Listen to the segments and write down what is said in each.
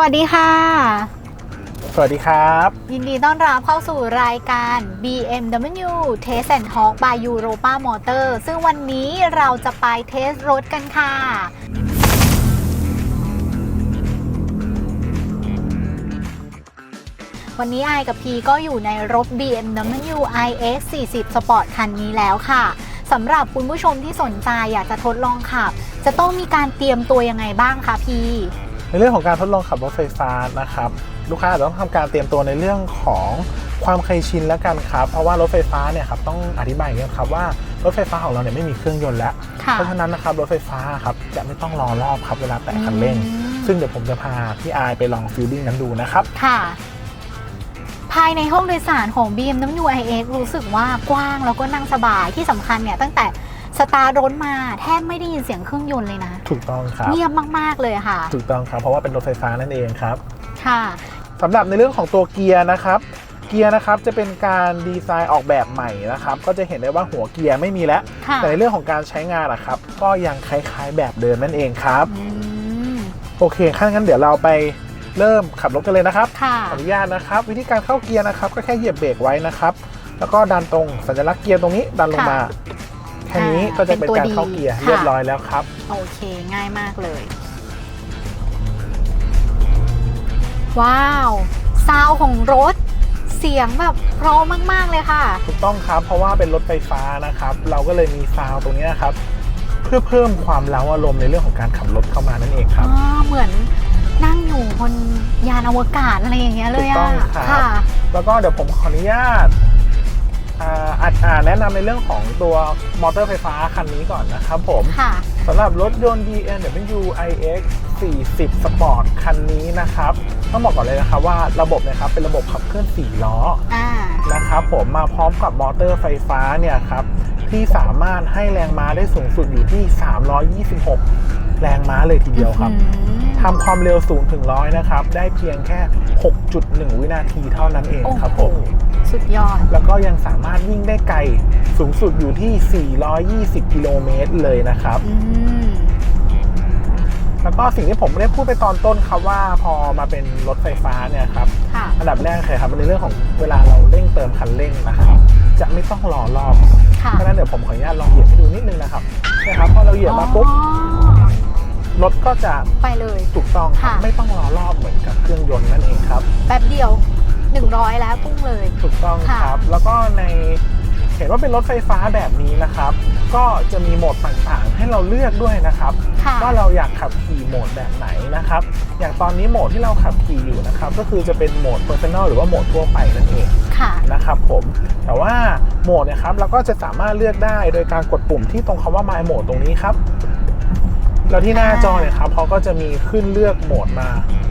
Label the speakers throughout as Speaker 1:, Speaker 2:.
Speaker 1: วัสดีค่ะ
Speaker 2: สวัสดีครับ
Speaker 1: ยินดีต้อนรับเข้าสู่รายการ BMW Test and Talk by Europa Motor ซึ่งวันนี้เราจะไปเทสรถกันค่ะ วันนี้ไอกับพีก็อยู่ในรถ BMW iX 40 Sport คันนี้แล้วค่ะสำหรับคุณผู้ชมที่สนใจอยากจะทดลองขับ จะต้องมีการเตรียมตัวยังไงบ้างคะพี
Speaker 2: ในเรื่องของการทดลองขับรถไฟฟ้านะครับลูกค้าอาจจะต้องทำการเตรียมตัวในเรื่องของความเคยชินแล้วกันครับ เพราะว่ารถไฟฟ้าเนี่ยครับต้องอธิบายอย่างนี้ยครับว่ารถไฟฟ้าของเราเนี่ยไม่มีเครื่องยนต์แล้ว
Speaker 1: ค่ะ
Speaker 2: เพราะฉะนั้นนะครับรถไฟฟ้าครับจะไม่ต้องรอรอบครับเวลาแตะคันเร่ง
Speaker 1: อืม
Speaker 2: ซึ่งเดี๋ยวผมจะพาพี่อายไปลองฟิลลิ่งนั้นดูนะครับ
Speaker 1: ค่ะ ภายในห้องโดยสารของ BMW iX รู้สึกว่ากว้างแล้วก็นั่งสบายที่สำคัญเนี่ยตั้งแต่ สตาร์ทรถมาแทบไม่ได้ยินเสียงเครื่องยนต์เลยนะ
Speaker 2: ถูกต้องครับ
Speaker 1: เงียบมาก ๆ เลยค่ะ
Speaker 2: ถูกต้องครับ เพราะว่าเป็นรถไฟฟ้านั่นเองครับ
Speaker 1: ค่ะ
Speaker 2: สำหรับในเรื่องของตัวเกียร์นะครับเกียร์นะครับจะเป็นการดีไซน์ออกแบบใหม่นะครับ ก็จะเห็นได้ว่าหัวเกียร์ไม่มีแล้ว
Speaker 1: ค่ะ
Speaker 2: แต่ในเรื่องของการใช้งานนะครับ ก็ยังคล้ายๆแบบเดิมนั่นเองครับ
Speaker 1: อืม
Speaker 2: โอเคขั้นงั้นเดี๋ยวเราไปเริ่มขับรถกันเลยนะครับ
Speaker 1: ค่ะ
Speaker 2: ขออนุญาตนะครับ วิธีการเข้าเกียร์นะครับ ก็แค่เหยียบเบรกไว้นะครับ แล้วก็ดันตรงสัญลักษณ์เกียร์ตรงนี้ดันลงมา แค่นี้
Speaker 1: อ่า
Speaker 2: ก็จะเป็น
Speaker 1: เป็นตัว
Speaker 2: การ
Speaker 1: ดี
Speaker 2: เข้าเกียร์
Speaker 1: ค่ะ
Speaker 2: เรียบร้อยแล้วครับ
Speaker 1: โอเคง่ายมากเลย ว้าวซาวของรถเสียงแบบเพราะมาก ๆ เลยค่ะ
Speaker 2: ถูกต้องครับเพราะว่าเป็นรถไฟฟ้านะครับ เราก็เลยมีซาวด์ตรงนี้นะครับ เพื่อเพิ่มความเล้าอารมณ์ในเรื่องของการขับรถเข้ามานั่นเองครับ
Speaker 1: อ๋อเหมือนนั่งอยู่บนยานอวกาศอะไรอย่างเงี้ยเลย
Speaker 2: ถูกต้
Speaker 1: อะ
Speaker 2: องครับ
Speaker 1: ค่ะ
Speaker 2: แล้วก็เดี๋ยวผมขออนุญาต อ่าอาจอ่าแนะนำในเรื่องของตัวมอเตอร์ไฟฟ้าคันนี้ก่อนนะครับผม
Speaker 1: ค่ะ
Speaker 2: สำหรับรถยนต์ BMW iX 40 Sport คันนี้นะครับ ต้องบอกก่อนเลยนะครับว่าระบบเนะครับเป็นระบบขับเคลื่อน 4 ล้อ
Speaker 1: อ่า
Speaker 2: นะครับผมมาพร้อมกับมอเตอร์ไฟฟ้าเนี่ยครับที่สามารถให้แรงม้าได้สูงสุดอยู่ที่ 326 แรงม้าเลยทีเดียวครับ
Speaker 1: อืม
Speaker 2: ทำความเร็วสูงถึงร้อยนะครับ ได้เพียงแค่ 6.1 วินาทีเท่านั้นเอง
Speaker 1: โอ้
Speaker 2: ครับ
Speaker 1: โห
Speaker 2: ผม
Speaker 1: สุดยอด
Speaker 2: แล้วก็ยังสามารถวิ่งได้ไกลสูงสุดอยู่ที่ 420 กิโลเมตรเลยนะครับ
Speaker 1: อืม
Speaker 2: แล้วก็สิ่งที่ผมไม่ได้พูดไปตอนต้นครับว่าพอมาเป็นรถไฟฟ้าเนี่ยครับ
Speaker 1: ค่ะ
Speaker 2: อันดับแรกเลยครับในเรื่องของเวลาเราเร่งเติมคันเร่งนะครับจะไม่ต้องรอรอบ
Speaker 1: ค่ะ
Speaker 2: เพราะฉะนั้นเดี๋ยวผมขออนุญาตลองเหยียบให้ดูนิดนึงนะครับนะครับพอเราเหยียบมาปุ๊บ
Speaker 1: อ๋อ
Speaker 2: รถก็จะ
Speaker 1: ไปเลย
Speaker 2: ถูกต้องครับ
Speaker 1: ค่ะ
Speaker 2: ไม่ต้องรอรอบเหมือนกับเครื่องยนต์นั่นเองครับ
Speaker 1: แป๊บเดียว 100 แล้วพุ่งเลย
Speaker 2: ถูกต้อง
Speaker 1: ค่ะ
Speaker 2: ครับ แล้วก็ใน เห็นว่าเป็นรถไฟฟ้าแบบนี้นะครับ ก็จะมีโหมดต่างๆ ให้เราเลือกด้วยนะครับ
Speaker 1: ค่ะ
Speaker 2: ว่าเราอยากขับขี่โหมดแบบไหนนะครับ อย่างตอนนี้โหมดที่เราขับขี่อยู่นะครับ ก็คือจะเป็นโหมด Personal หรือว่าโหมดทั่วไปนั่นเอง
Speaker 1: ค่ะ
Speaker 2: นะครับผม แต่ว่าโหมดเนะครับเราก็จะสามารถเลือกได้โดยการกดปุ่มที่ตรงคำว่า My Mode ตรงนี้ครับแล้วที่หน้าจอเนี่ยครับเขาก็จะมีขึ้นเลือกโหมดมา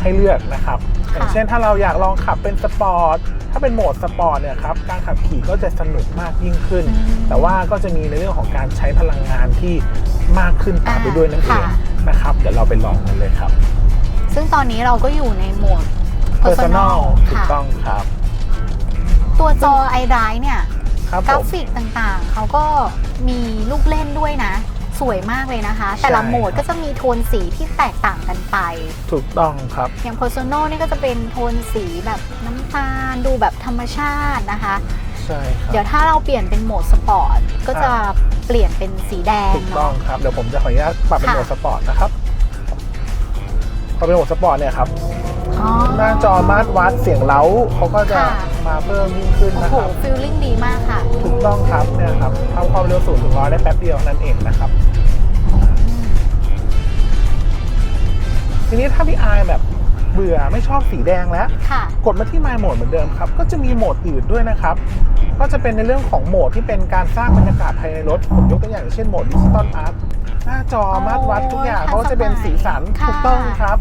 Speaker 2: ให้เลือกนะครับ อย่างเช่นถ้าเราอยากลองขับเป็นสปอร์ตถ้าเป็นโหมดสปอร์ตเนี่ยครับการขับขี่ก็จะสนุกมากยิ่งขึ้น
Speaker 1: อืม
Speaker 2: แต่ว่าก็จะมีในเรื่องของการใช้พลังงานที่มากขึ้นตามไปด้วยนั่นเอง
Speaker 1: ค่ะ
Speaker 2: นะครับ เดี๋ยวเราไปลองกันเลยครับ
Speaker 1: ซึ่งตอนนี้เราก็อยู่ในโหมด
Speaker 2: Personal ถูก
Speaker 1: ค่ะ
Speaker 2: ต้องครับ
Speaker 1: ตัวจอไอไ i เนี่ย
Speaker 2: ครับ
Speaker 1: ก
Speaker 2: ผ
Speaker 1: รามฟิกต่างๆ เขาก็มีลูกเล่นด้วยนะ สวยมากเลยนะคะ แต่ละ
Speaker 2: ใช่
Speaker 1: โหมด
Speaker 2: ครับ
Speaker 1: ก็จะมีโทนสีที่แตกต่างกันไป
Speaker 2: ถูกต้องครับ
Speaker 1: อย่าง Personal นี่ก็จะเป็นโทนสีแบบน้ำตาล ดูแบบธรรมชาตินะคะ
Speaker 2: ใช่ครับ
Speaker 1: เดี๋ยวถ้าเราเปลี่ยนเป็นโหมดสปอร์ตก็จะเปลี่ยนเป็นสีแดง
Speaker 2: ถูกต้อ
Speaker 1: เนาะ
Speaker 2: งครับ เดี๋ยวผมจะขออนุญาตปรับเป็น
Speaker 1: ค่ะ
Speaker 2: โหมดสปอร์ตนะครับพอเป็นโหมดสปอร์ตเนี่ยครับ
Speaker 1: อ๋อ
Speaker 2: หน้าจอมาตรวัดเสียงเล้าเขาก็จะ
Speaker 1: ค่ะ
Speaker 2: มาเพิ่มยิ่งขึ้น
Speaker 1: โอ้
Speaker 2: นะ
Speaker 1: โห
Speaker 2: ครับ
Speaker 1: ฟิลลิ่งดีมากค่ะ
Speaker 2: ถูกต้องครับเนี่ยครับทำความเร็วสูงถึงร้อยได้แป๊บเดียวนั่นเองนะครับ ทีนี้ถ้าพี่อายแบบเบื่อไม่ชอบสีแดงแล้ว
Speaker 1: ค่ะ
Speaker 2: กดมาที่ My Mode เหมือนเดิมครับ ก็จะมีโหมดอื่นด้วยนะครับ ก็จะเป็นในเรื่องของโหมดที่เป็นการสร้างบรรยากาศภายในรถ ผมยกตัวอย่างเช่นโหมดดิจิตอลอาร์ตหน้าจอมาตรวัดทุกอย่าง
Speaker 1: ทันสมัย
Speaker 2: เขาก็จะเป็นสีสัน
Speaker 1: ค่ะ
Speaker 2: ถูกต้องครับ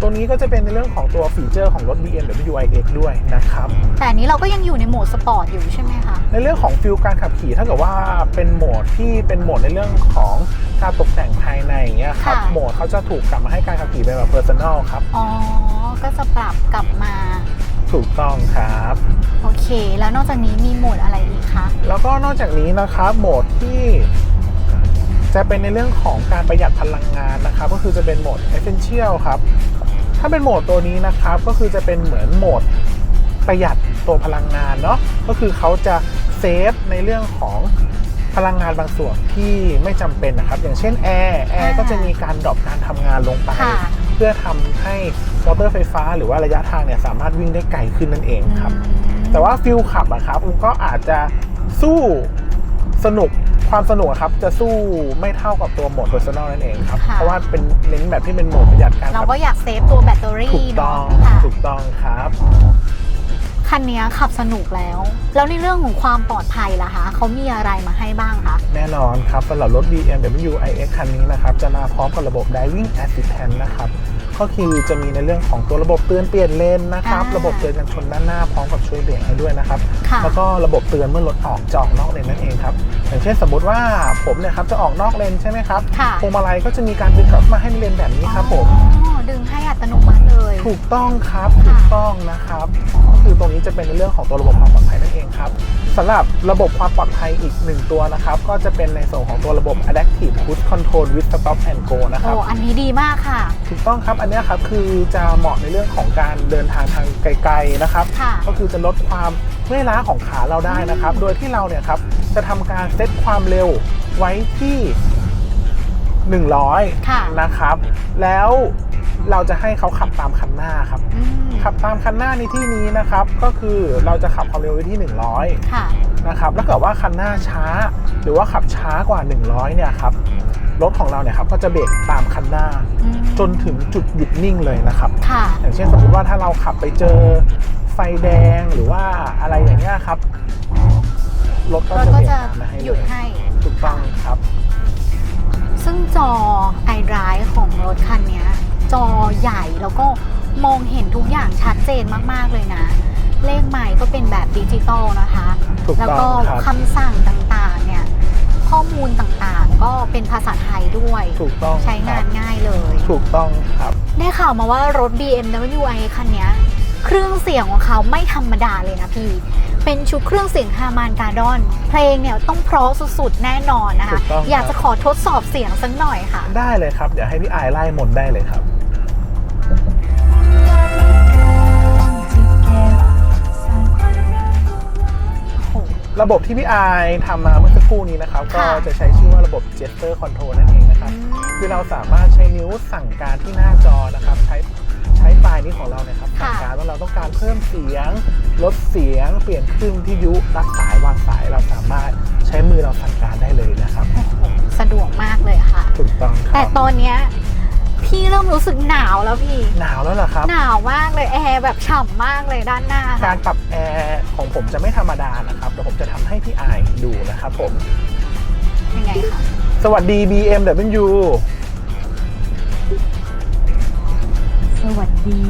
Speaker 2: ตัวนี้ก็จะเป็นในเรื่องของตัวฟีเจอร์ของรถ BMW iX ด้วยนะครับ
Speaker 1: แต่อันนี้เราก็ยังอยู่ในโหมดสปอร์ตอยู่ใช่ไหมคะ
Speaker 2: ในเรื่องของฟิลการขับขี่ถ้าเกิดว่าเป็นโหมดที่เป็นโหมดในเรื่องของการตกแต่งภายในอย่างเงี้ยครับ
Speaker 1: ค่ะ
Speaker 2: โหมดเขาจะถูกกลับมาให้การขับขี่เป็นแบบ personal ครับ
Speaker 1: อ๋อ ก็จะปรับกลับมา
Speaker 2: ถูกต้องครับ
Speaker 1: โอเค แล้วนอกจากนี้มีโหมดอะไรอีกคะ
Speaker 2: แล้วก็นอกจากนี้นะครับโหมดที่จะเป็นในเรื่องของการประหยัดพลังงานนะครับ ก็คือจะเป็นโหมด Essential ครับ ถ้าเป็นโหมดตัวนี้นะครับก็คือจะเป็นเหมือนโหมดประหยัดตัวพลังงานเนาะก็คือเขาจะเซฟในเรื่องของพลังงานบางส่วนที่ไม่จำเป็นนะครับ อย่างเช่นแอร์แอร์
Speaker 1: อ่า
Speaker 2: ก็จะมีการดรอปการทำงานลงไป
Speaker 1: ค่ะ
Speaker 2: เพื่อทำให้มอเตอร์ไฟฟ้า หรือว่าระยะทางเนี่ยสามารถวิ่งได้ไกลขึ้นนั่นเองครับ แต่ว่าฟิลขับอะครับมันก็อาจจะสู้สนุก ความสนุกอะครับจะสู้ไม่เท่ากับตัวโหมด Personal นั่นเองครับ
Speaker 1: ค่ะ
Speaker 2: เพราะว่าเป็นเน้นแบบที่เป็นโหมดประหยัดการ
Speaker 1: เรา
Speaker 2: ขับ
Speaker 1: ก็อยากเซฟตัวแบตเตอ
Speaker 2: ถู
Speaker 1: รี่
Speaker 2: กต้อ
Speaker 1: เนาะ
Speaker 2: ง
Speaker 1: ค่ะ
Speaker 2: ถูกต้องครับ
Speaker 1: คันนี้ขับสนุกแล้ว แล้วในเรื่องของความปลอดภัยล่ะคะเขามีอะไรมาให้บ้างคะ
Speaker 2: แน่นอนครับสำหรับรถ BMW iX คันนี้นะครับ จะมาพร้อมกับระบบ Driving Assistant นะครับ ก็คือจะมีในเรื่องของตัวระบบเตือนเปลี่ยนเลนนะครับ
Speaker 1: อ่า
Speaker 2: ระบบเตือนกันชนด้านหน้าพร้อมกับช่วยเบรกให้ด้วยนะครับ
Speaker 1: ค่ะ
Speaker 2: แล้วก็ระบบเตือนเมื่อรถออกจะออกนอกเลนนั่นเองครับ อย่างเช่นสมมติว่าผมเนี่ยครับจะออกนอกเลนใช่ไหมครับ
Speaker 1: ค่ะ
Speaker 2: พวงมาลัยก็จะมีการดึงกลับมาให้ในเลนแบบนี้ครับผม
Speaker 1: อ๋อดึงให้อัต โนมัติเลย
Speaker 2: ถูกต้องครับ
Speaker 1: ค่ะ
Speaker 2: ถูกต้องนะครับก็คือตรงนี้จะเป็นในเรื่องของตัวระบบความปลอดภัยนั่นเองครับสำหรับระบบความปลอดภัยอีกหนึ่งตัวนะครับ ก็จะเป็นในส่วนของตัวระบบ Adaptive Cruise Control with Stop and Go นะค
Speaker 1: โอ้
Speaker 2: รับ
Speaker 1: อันนี้ดีมากค่ะ
Speaker 2: ถูกต้องครับอันเนี้ยครับคือจะเหมาะในเรื่องของการเดินทางทางไกลๆนะครับ
Speaker 1: ค่ะ
Speaker 2: ก็คือจะลดความเมื่อยล้าของขาเราได้นะครับ โดยที่เราเนี่ยครับจะทำการเซตความเร็วไว้ที่ 100
Speaker 1: ค่ะ
Speaker 2: นะครับ แล้ว เราจะให้เขาขับตามคันหน้าครับ
Speaker 1: อืม
Speaker 2: ขับตามคันหน้าในที่นี้นะครับ ก็คือเราจะขับความเร็วไว้ที่ 100
Speaker 1: ค่ะ
Speaker 2: นะครับแล้วเกิดว่าคันหน้าช้า หรือว่าขับช้ากว่า 100 เนี่ยครับรถของเราเนี่ยครับก็จะเบรกตามคันหน้า
Speaker 1: อืม
Speaker 2: จนถึงจุดหยุดนิ่งเลยนะครับ
Speaker 1: ค่ะ
Speaker 2: อย่างเช่นสมมติว่าถ้าเราขับไปเจอไฟแดงหรือว่าอะไรอย่างเงี้ยครับรถก็
Speaker 1: รถ
Speaker 2: จะ
Speaker 1: ก็
Speaker 2: เบรก
Speaker 1: จะ
Speaker 2: ตามมาให้
Speaker 1: ห
Speaker 2: เล
Speaker 1: ยุด
Speaker 2: ย
Speaker 1: ให้
Speaker 2: ถูกต้องครับ
Speaker 1: ซึ่งจอไอดรายของรถคันเนี้ย จอใหญ่แล้วก็มองเห็นทุกอย่างชัดเจนมากๆเลยนะ เลขไมค์ก็เป็นแบบดิจิตอลนะคะ
Speaker 2: ถูก
Speaker 1: แล้ว
Speaker 2: ต้
Speaker 1: ก็
Speaker 2: องครับ
Speaker 1: คำสั่งต่างๆเนี่ยข้อมูลต่างๆ ก็เป็นภาษาไทยด้วย
Speaker 2: ถูกต้อง
Speaker 1: ใช้งาน
Speaker 2: ครับ
Speaker 1: ง่ายเลย
Speaker 2: ถูกต้องครับ
Speaker 1: ได้ข่าวมาว่ารถ BMW i คันเนี้ย เครื่องเสียงของเขาไม่ธรรมดาเลยนะพี่ เป็นชุดเครื่องเสียงฮามานการ์ดอน เพลงเนี่ยต้องเพราะสุดๆ แน่นอนนะคะ
Speaker 2: ถูกต้องครับ
Speaker 1: อยากจะขอทดสอบเสียงสักหน่อยค่ะ
Speaker 2: ได้เลยครับ เดี๋ยวให้พี่อายไล่หมดได้เลยครับ ระบบที่พี่อายทำมาเมื่อสักครู่นี้นะครับ ก็
Speaker 1: ค่ะ
Speaker 2: จะใช้ชื่อว่าระบบ Gesture Control นั่นเองนะครับ คือเราสามารถใช้นิ้วสั่งการที่หน้าจอนะครับ ใช้ใช้ปลายนิ้วของเราเนี่ยครับสั่งการว่าเราต้องการเพิ่มเสียง ลดเสียง เปลี่ยนคลื่นที่ยุรับสายวางสายเราสามารถใช้มือเราสั่งการได้เลยนะครับ
Speaker 1: โอ้โหสะดวกมากเลยค่ะ
Speaker 2: ถูกต้องค
Speaker 1: แต่
Speaker 2: รับ
Speaker 1: ตอนเนี้ยพี่เริ่มรู้สึกหนาวแล้วพี่
Speaker 2: หนาวแล้วเหรอครับ
Speaker 1: หนาวมากเลยแอร์แบบฉ่ำมากเลยด้านหน้า
Speaker 2: กา
Speaker 1: ค่ะ
Speaker 2: รปรับแอร์ของผมจะไม่ธรรมดานะครับเดี๋ยวผมจะทำให้พี่อาย ดูนะครับผม
Speaker 1: ยังไงคะ
Speaker 2: สวัสดี BMW
Speaker 3: สวัสดี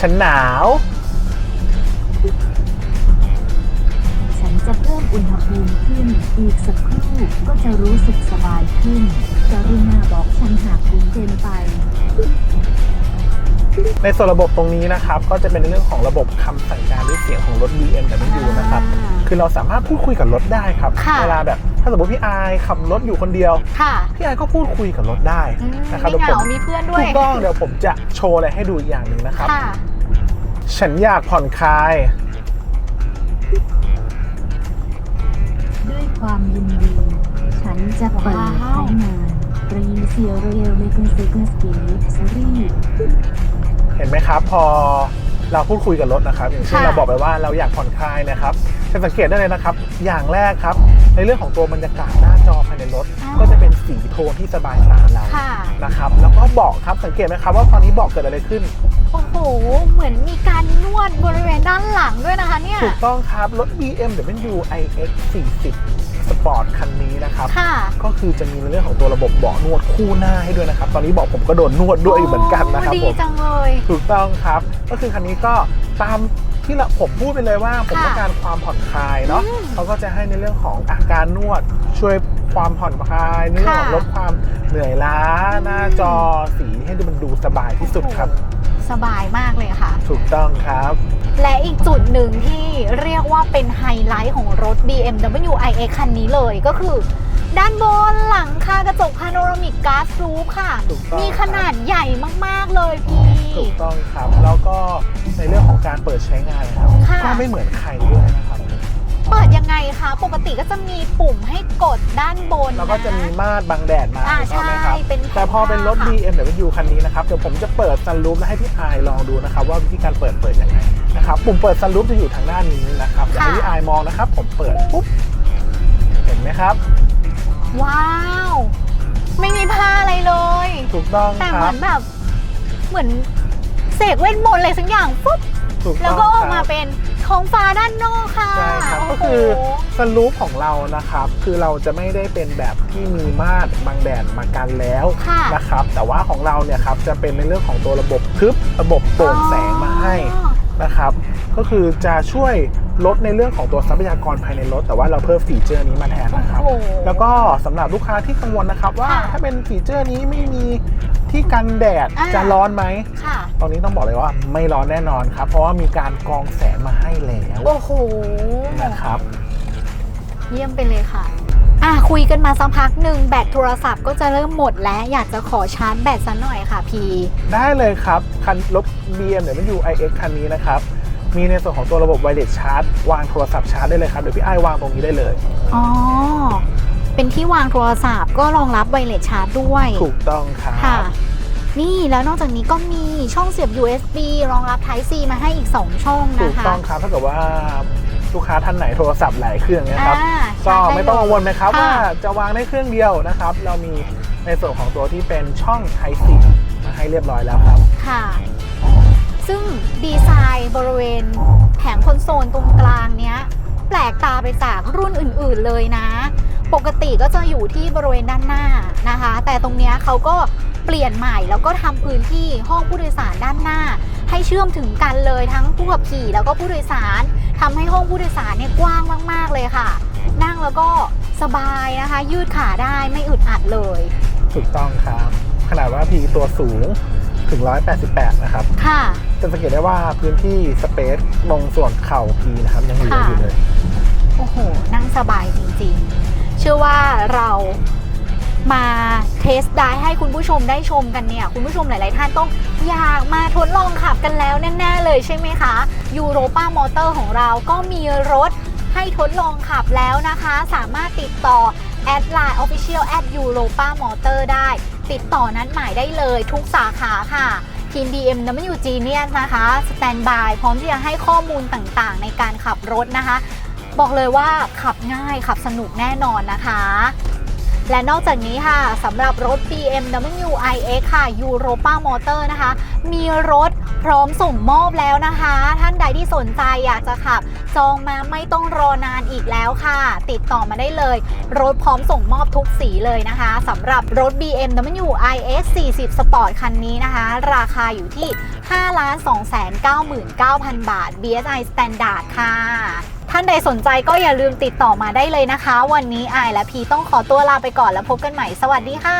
Speaker 2: ฉันหนาว
Speaker 3: ฉันจะเพิ่มอุณหภูมิขึ้น อีกสักครู่ก็จะรู้สึกสบายขึ้นกรุณาบอกฉันหากคุณเกินไป
Speaker 2: ในส่วนระบบตรงนี้นะครับก็จะเป็นในเรื่องของระบบคำสั่งการด้วยเสียงของรถ BMW นะครับ
Speaker 1: อ่า
Speaker 2: คือเราสามารถพูดคุยกับรถได้ครับ
Speaker 1: ค่ะ
Speaker 2: เวลาแบบถ้าสมมติพี่อายขับรถอยู่คนเดียว
Speaker 1: ค่ะ
Speaker 2: พี่อายก็พูดคุยกับรถได้
Speaker 1: อืม
Speaker 2: นะครับ
Speaker 1: ไม่เห
Speaker 2: เดี๋ยว
Speaker 1: งา
Speaker 2: ผม
Speaker 1: มีเพื่อนด้วย
Speaker 2: ถูกต้องเดี๋ยวผมจะโชว์อะไรให้ดูอีกอย่างหนึ่งนะครับ
Speaker 1: ค่ะ
Speaker 2: ฉันอยากผ่อนคลาย
Speaker 3: ด้วยความยินดีฉันจะเปิด
Speaker 1: ว้าว
Speaker 3: ใช้งานรีเซียเรียลเลกเซกสกีซีรีส์
Speaker 2: เห็นไหมครับ พอเราพูดคุยกับรถนะครับอย่างเช่น
Speaker 1: ค่ะ
Speaker 2: เราบอกไปว่าเราอยากผ่อนคลายนะครับจะสังเกตได้เลยนะครับ อย่างแรกครับ ในเรื่องของตัวบรรยากาศหน้าจอภายในรถ ก็จะเป็น สีโทนที่สบายตาเรา
Speaker 1: ค่ะ
Speaker 2: นะครับแล้วก็เบาะครับสังเกตไหมครับว่าตอนนี้เบาะเกิดอะไรขึ้น
Speaker 1: โอ้โห เหมือนมีการนวดบริเวณด้านหลังด้วยนะคะเนี่ย
Speaker 2: ถูกต้องครับ รถ BMW iX 40 Sport คันนี้นะครับ
Speaker 1: ค่ะ
Speaker 2: ก็คือจะมีในเรื่องของตัวระบบเบาะนวดคู่หน้าให้ด้วยนะครับ ตอนนี้เบาะผมก็โดนนวดด้วยเหมือนกันนะครับ
Speaker 1: โอ้
Speaker 2: ผ
Speaker 1: ดี
Speaker 2: ม
Speaker 1: จังเลย
Speaker 2: ถูกต้องครับ ก็คือคันนี้ก็ตามที่เราผมพูดไปเลยว่า ผม
Speaker 1: ค่ะ
Speaker 2: ต้องการความผ่อนคลายเนาะ
Speaker 1: อืม
Speaker 2: เขาก็จะให้ในเรื่องของอาการนวดช่วย ความผ่อนคลายในเรื่องของ
Speaker 1: ค่ะ
Speaker 2: ลดความเหนื่อยล้าหน้าจอสีให้ดูมันดูสบายที่สุดครับ
Speaker 1: สบายมากเลยค่ะ
Speaker 2: ถูกต้องครับ
Speaker 1: และอีกจุดหนึ่งที่เรียกว่าเป็นไฮไลท์ของรถ BMW iX คันนี้เลยก็คือ ด้านบนหลังคากระจกพาโนรามิกก a า r รูฟค่ะ
Speaker 2: ถูกต้อง
Speaker 1: มีขนาดใหญ่มากๆเลยพี่
Speaker 2: ถูกต้องครับ แล้วก็ในเรื่องของการเปิดใช้งานนะครับ
Speaker 1: ค่ะ
Speaker 2: ก็ไม่เหมือนใครด้วยนะครับ
Speaker 1: เปิดยังไงคะ ปกติก็จะมีปุ่มให้กดด้านบน
Speaker 2: แล้วก็จะมีม่านบังแดดมา
Speaker 1: อ่า
Speaker 2: ถูกต้องไหมครับ
Speaker 1: ใช่เป็น
Speaker 2: แต่พอเป็นรถ
Speaker 1: ค่ะ
Speaker 2: BMW คันนี้นะครับ เดี๋ยวผมจะเปิดซันรูฟและให้พี่อายลองดูนะครับ ว่าวิธีการเปิดเปิดยังไงนะครับ ปุ่มเปิดซันรูฟจะอยู่ทางด้านนี้นะครับเดี๋ยวให้พี่อายมองนะครับ ผมเปิดปุ๊บ เห็นไหมครับ
Speaker 1: ว้าว ไม่มีผ้าอะไรเลย
Speaker 2: ถูกต้อง
Speaker 1: แต่
Speaker 2: ค
Speaker 1: เห
Speaker 2: รั
Speaker 1: มื
Speaker 2: บ
Speaker 1: อนแบบ เหมือนเสกเวทมนต์อะไรสักอย่างปุ๊บ
Speaker 2: ถูก
Speaker 1: แล้ว
Speaker 2: ต้อง
Speaker 1: ก็ออก
Speaker 2: ค
Speaker 1: มา
Speaker 2: รับ
Speaker 1: เป็น ท้องฟ้าด้านนอกค่ะ
Speaker 2: ใช่ครับ
Speaker 1: โอ้
Speaker 2: ก็
Speaker 1: โห
Speaker 2: คือสลูปของเรานะครับ คือเราจะไม่ได้เป็นแบบที่มีม่านบังแดดมากันแล้ว
Speaker 1: ค่ะ
Speaker 2: นะครับ แต่ว่าของเราเนี่ยครับจะเป็นในเรื่องของตัวระบบทึบระบบโปร่งแสงมาให้
Speaker 1: อ๋อ
Speaker 2: นะครับ ก็คือจะช่วย ลดในเรื่องของตัวทรัพยากรภายในรถ แต่ว่าเราเพิ่มฟีเจอร์นี้มาแทนนะครับ
Speaker 1: โอ้โห
Speaker 2: แล้วก็สำหรับลูกค้าที่กังวลนะครับว่า
Speaker 1: ค่ะ
Speaker 2: ถ้าเป็นฟีเจอร์นี้ไม่มีที่กันแดด
Speaker 1: อ่า
Speaker 2: จะร้อนไหม
Speaker 1: ค่ะ
Speaker 2: ตรงนี้ต้องบอกเลยว่าไม่ร้อนแน่นอนครับ เพราะว่ามีการกรองแสงมาให้แล้ว
Speaker 1: โอ้โห
Speaker 2: นะครับ
Speaker 1: เยี่ยมไปเลยค่ะอะคุยกันมาสักพักหนึ่งแบตโทรศัพท์ก็จะเริ่มหมดแล้วอยากจะขอชาร์จแบตซะหน่อยค่ะพี่
Speaker 2: ได้เลยครับ คันรถ BMW iX คันนี้นะครับ มีในส่วนของตัวระบบไวเลสชาร์จวางโทรศัพท์ชาร์จได้เลยครับเดี๋ยวพี่ไอ้ายวางตรงนี้ได้เลย
Speaker 1: อ๋อ เป็นที่วางโทรศัพท์ก็รองรับไวเลสชาร์จด้วย
Speaker 2: ถูกต้องครับ
Speaker 1: ค่ะ นี่แล้วนอกจากนี้ก็มีช่องเสียบ USB รองรับ Type C มาให้อีก 2 ช่อง
Speaker 2: ถู
Speaker 1: นะ
Speaker 2: ก
Speaker 1: คะ
Speaker 2: ต้องครับถ้าเกิดว่าลูกค้าท่านไหนโทรศัพท์หลายเครื่องเนะครับ
Speaker 1: อ่า
Speaker 2: ก็
Speaker 1: ชาร์จด้
Speaker 2: ไม่ต้องกังวลนะครับ
Speaker 1: ค่ะ
Speaker 2: ว่าจะวางได้เครื่องเดียวนะครับ เรามีในส่วนของตัวที่เป็นช่อง Type C มาให้เรียบร้อยแล้วครับ
Speaker 1: ค่ะ ซึ่งดีไซน์บริเวณแผงคอนโซลตรงกลางเนี้ย แปลกตาไปจากรุ่นอื่นๆเลยนะ ปกติก็จะอยู่ที่บริเวณด้านหน้านะคะ แต่ตรงเนี้ยเขาก็เปลี่ยนใหม่แล้วก็ทำพื้นที่ห้องผู้โดยสารด้านหน้า ให้เชื่อมถึงกันเลยทั้งผู้ขับขี่แล้วก็ผู้โดยสารทำให้ห้องผู้โดยสารเนี่ยกว้างมาก ๆเลยค่ะ นั่งแล้วก็สบายนะคะ ยืดขาได้ไม่อึดอัดเลย
Speaker 2: ถูกต้องครับ ขนาดว่าพีตัวสูง ถึง 188 นะครับ
Speaker 1: ค่ะ
Speaker 2: จะสังเกตได้ว่าพื้นที่สเปซตรงส่วนเข่าพีนะครับ ยังเหลืออยู่เลย
Speaker 1: โอ้โห นั่งสบายจริงๆ เชื่อว่าเรามาเทสได้ให้คุณผู้ชมได้ชมกันเนี่ย คุณผู้ชมหลาย ๆ ท่านต้องอยากมาทดลองขับกันแล้วแน่ ๆ เลยใช่ไหมคะยูโรป้ามอเตอร์ของเราก็มีรถให้ทดลองขับแล้วนะคะ สามารถติดต่อแอดไลน์ Official แอดยูโรป้ามอเตอร์ได้ ติดต่อนัดหมายได้เลยทุกสาขาค่ะทีม BMW Genius นะคะสแตนบายพร้อมที่จะให้ข้อมูลต่างๆ ในการขับรถนะคะ บอกเลยว่าขับง่ายขับสนุกแน่นอนนะคะ และนอกจากนี้ค่ะสำหรับรถ BMW iX ค่ะ Europa Motor นะคะ มีรถพร้อมส่งมอบแล้วนะคะ ท่านใดที่สนใจอยากจะขับ จองมาไม่ต้องรอนานอีกแล้วค่ะ ติดต่อมาได้เลย รถพร้อมส่งมอบทุกสีเลยนะคะสำหรับรถ BMW iX 40 Sport คันนี้นะคะ ราคาอยู่ที่ 5 299,000 บาท BSI Standard ค่ะ ท่านใดสนใจก็อย่าลืมติดต่อมาได้เลยนะคะ วันนี้อายและพีต้องขอตัวลาไปก่อนแล้วพบกันใหม่สวัสดีค่ะ